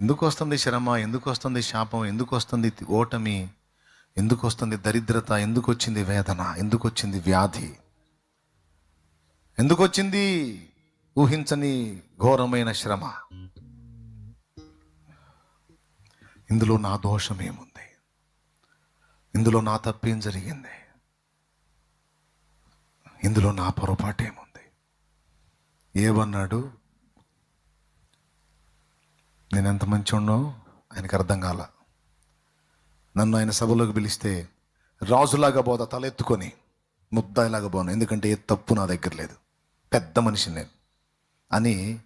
ఎందుకు వస్తుంది శ్రమ? ఎందుకు వస్తుంది శాపం? ఎందుకు వస్తుంది ఓటమి? ఎందుకు వస్తుంది దరిద్రత? ఎందుకు వచ్చింది వేదన? ఎందుకు వచ్చింది వ్యాధి? ఎందుకు వచ్చింది ఊహించని ఘోరమైన శ్రమ? ఇందులో నా దోషం ఏముంది ఇందులో నా తప్పేం జరిగింది? ఇందులో నా పొరపాటు ఏముంది ఏమన్నాడు? నేను ఎంత మంచోడో ఆయనకు అర్థం కాల. నన్ను ఆయన సభలోకి పిలిస్తే రాజులాగా పోతా తలెత్తుకొని ముద్దాయిలాగా పోను ఎందుకంటే ఏ తప్పు నా దగ్గర లేదు. పెద్ద మనిషి నేను. అని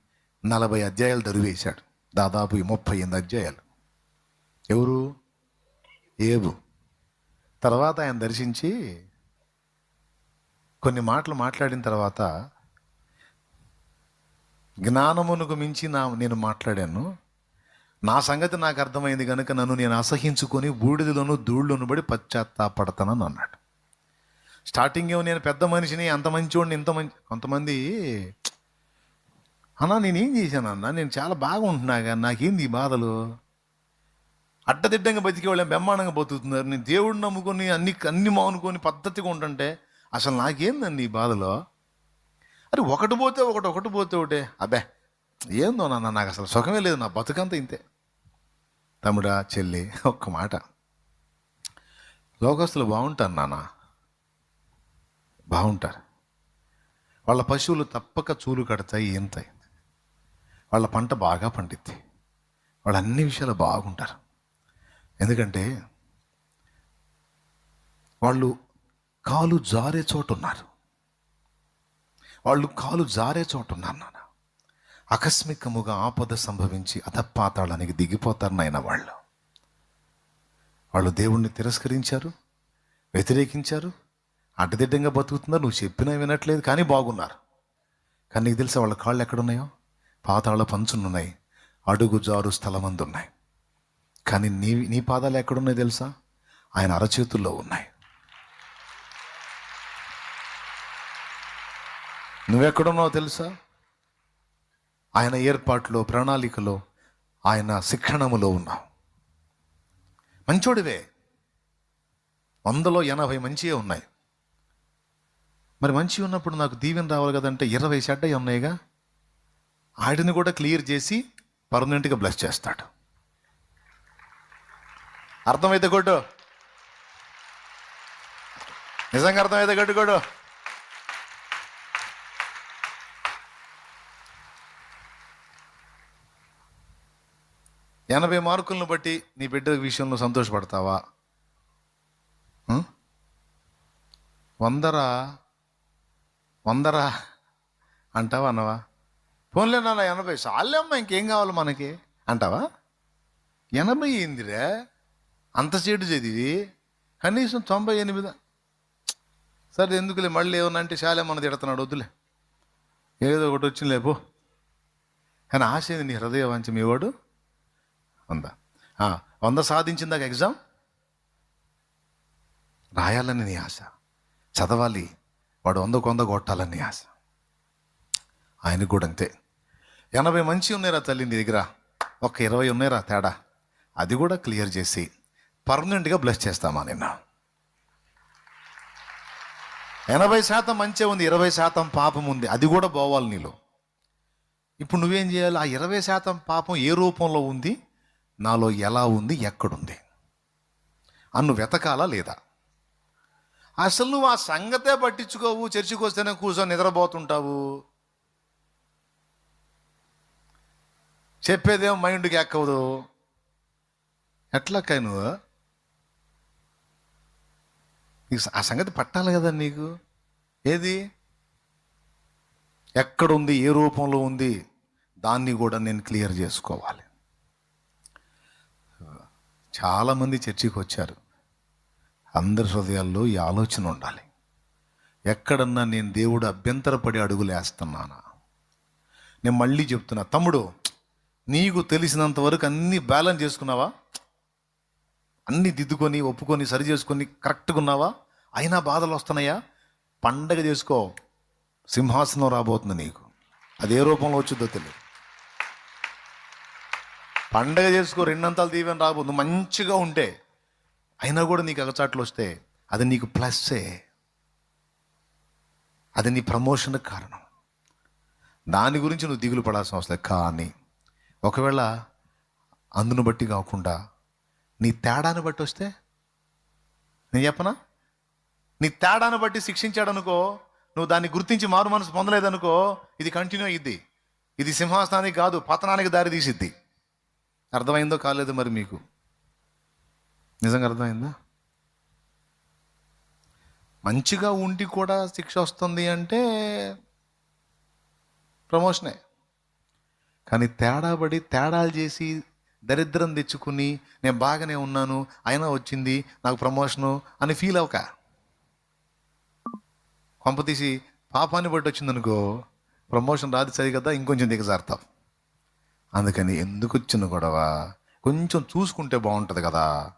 నలభై అధ్యాయాలు దరివేశాడు. దాదాపు ముప్పై ఎనిమిది అధ్యాయాలు. ఎవరు? ఏబు. తర్వాత ఆయన దర్శించి కొన్ని మాటలు మాట్లాడిన తర్వాత జ్ఞానమునకు మించి నా నేను మాట్లాడాను. నా సంగతి నాకు అర్థమైంది కనుక నన్ను నేను అసహించుకొని బూడిదలోను ధూళ్ళను బడి పశ్చాత్తాపడతానని అన్నాడు. స్టార్టింగ్ ఏమో నేను పెద్ద మనిషిని అంత మంచివాడిని ఇంత మంచి కొంతమంది అన్నా నేనేం చేశాను అన్న? నేను చాలా బాగా ఉంటున్నాగా నాకేంది ఈ బాధలు? అడ్డదిడ్డంగా బతికే వాళ్ళని బెమ్మానంగా బతుకుతున్నారు. నేను దేవుడిని నమ్ముకొని అన్ని అన్ని మానుకొని పద్ధతిగా ఉంటుంటే అసలు నాకేందండి ఈ బాధలో? అరే ఒకటి పోతే ఒకటి ఒకటి పోతే ఒకటే. అబ్బే ఏందో నాన్న నాకు అసలు సుఖమే లేదు. నా బతుకంతా ఇంతే. తమ్ముడా చెల్లి ఒక్క మాట. లోకస్తులు బాగుంటారు నాన్న. బాగుంటారు. వాళ్ళ పశువులు తప్పక చూలు కడతాయి ఏంతాయి వాళ్ళ పంట బాగా పండిద్ది. వాళ్ళు అన్ని విషయాలు బాగుంటారు. ఎందుకంటే వాళ్ళు కాలు జారే చోటు ఉన్నారు వాళ్ళు కాలు జారే చోటు ఉన్నారు నాన్న. ఆకస్మికముగా ఆపద సంభవించి అధపాతాళానికి దిగిపోతారు నాయన వాళ్ళు. వాళ్ళు దేవుణ్ణి తిరస్కరించారు వ్యతిరేకించారు అడ్డదిడ్డంగా బతుకుతున్నారు. నువ్వు చెప్పినా వినట్లేదు కానీ బాగున్నారు. కానీ నీకు తెలుసా వాళ్ళ కాళ్ళు ఎక్కడున్నాయో? పాతాళ పంచునున్నాయి అడుగు జారు స్థలమందు ఉన్నాయి కానీ నీ నీ పాదాలు ఎక్కడున్నాయి తెలుసా? ఆయన అరచేతుల్లో ఉన్నాయి. నువ్వెక్కడున్నావు తెలుసా? ఆయన ఏర్పాట్లో ప్రణాళికలో ఆయన శిక్షణములో ఉన్నావు మంచోడివే. వందలో ఎనభై మంచివే ఉన్నాయి. మరి మంచి ఉన్నప్పుడు నాకు దీవెన రావాలి కదంటే ఇరవై చెడ్డవి ఉన్నాయిగా. ఆడిని కూడా క్లియర్ చేసి పర్మనెంట్గా బ్లెస్ చేస్తాడు. అర్థమైతే కొట్టు. నిజంగా అర్థమైతే కొట్టు కొట్టు. ఎనభై మార్కులను బట్టి నీ బిడ్డ విషయంలో సంతోషపడతావా? వందరా? వందరా? అంటావా అన్నవా? ఫోన్లే నాన్న ఎనభై. చాలే అమ్మా ఇంకేం కావాలి మనకి? అంటావా? ఎనభై ఏందిరా? అంత చేటు చదివి కనీసం తొంభై ఎనిమిది. సరే ఎందుకులే మళ్ళీ ఏమన్నా అంటే చాలే మన తిడుతున్నాడు వద్దులే. ఏదో ఒకటి వచ్చిందిలే పో. కానీ ఆశ ఏంది నీ హృదయ వంచం ఇవాడు వంద వంద సాధించిందాక ఎగ్జామ్? రాయాలని నీ ఆశ. చదవాలి. వాడు వందకు వంద కొట్టాలని ఆశ. ఆయనకు కూడా అంతే. ఎనభై మంచి ఉన్నాయిరా తల్లి నీ దగ్గర. ఒక ఇరవై ఉన్నాయిరా తేడా. అది కూడా క్లియర్ చేసి పర్మనెంట్గా బ్లెస్ చేస్తామా నిన్న? ఎనభై శాతం మంచి ఉంది ఇరవై శాతం పాపం ఉంది. అది కూడా పోవాలి నీలో. ఇప్పుడు నువ్వేం చేయాలి? ఆ ఇరవై శాతం పాపం ఏ రూపంలో ఉంది? నాలో ఎలా ఉంది ఎక్కడుంది? అన్ను వెతకాలా లేదా? అసలు నువ్వు ఆ సంగతే పట్టించుకోవు చర్చికి వస్తేనే కూర్చొని నిద్రపోతుంటావు. చెప్పేదేమో మైండ్కి ఎక్కవదు ఎట్లా నువ్వు? నీకు ఆ సంగతి పట్టాలి కదా నీకు? ఏది? ఎక్కడుంది ఏ రూపంలో ఉంది? దాన్ని కూడా నేను క్లియర్ చేసుకోవాలి. చాలామంది చర్చికి వచ్చారు అందరి హృదయాల్లో ఈ ఆలోచన ఉండాలి. ఎక్కడన్నా నేను దేవుడు అభ్యంతరపడి అడుగులేస్తున్నానా? నేను మళ్ళీ చెప్తున్నా తమ్ముడు నీకు తెలిసినంత వరకు అన్నీ బ్యాలెన్స్ చేసుకున్నావా? అన్నీ దిద్దుకొని ఒప్పుకొని సరి చేసుకొని కరెక్ట్గా ఉన్నావా? అయినా బాధలు వస్తున్నాయా? పండగ చేసుకో సింహాసనం రాబోతుంది నీకు. అది ఏ రూపంలో వచ్చిందో తెలియదు. పండగ చేసుకో రెండంతాలు దీవెన రాబోదు మంచిగా ఉంటే అయినా కూడా నీకు అగచాట్లు వస్తే అది నీకు ప్లస్సే. అది నీ ప్రమోషన్కి కారణం. దాని గురించి నువ్వు దిగులు పడాల్సిన అవసరం కానీ ఒకవేళ అందును బట్టి కాకుండా నీ తేడాను బట్టి వస్తే నేను చెప్పనా? నీ తేడాను బట్టి శిక్షించాడు అనుకో నువ్వు దాన్ని గుర్తించి మారు మనసు పొందలేదనుకో ఇది కంటిన్యూ అయ్యిద్ది ఇది సింహాసనానికి కాదు పతనానికి దారి తీసిద్ది. అర్థమైందో కాలేదు మరి మీకు? నిజంగా అర్థమైందా? మంచిగా ఉండి కూడా శిక్ష వస్తుంది అంటే ప్రమోషనే. కానీ తేడాబడి తేడాలు చేసి దరిద్రం తెచ్చుకుని నేను బాగానే ఉన్నాను అయినా వచ్చింది నాకు ప్రమోషను అని ఫీల్ అవక కొంపతీసి పాపాన్ని బట్టి వచ్చిందనుకో ప్రమోషన్ రాదు సరి కదా ఇంకొంచెం దిగజారుతావు. అందుకని ఎందుకు వచ్చిన గొడవ? కొంచెం చూసుకుంటే బాగుంటుంది కదా.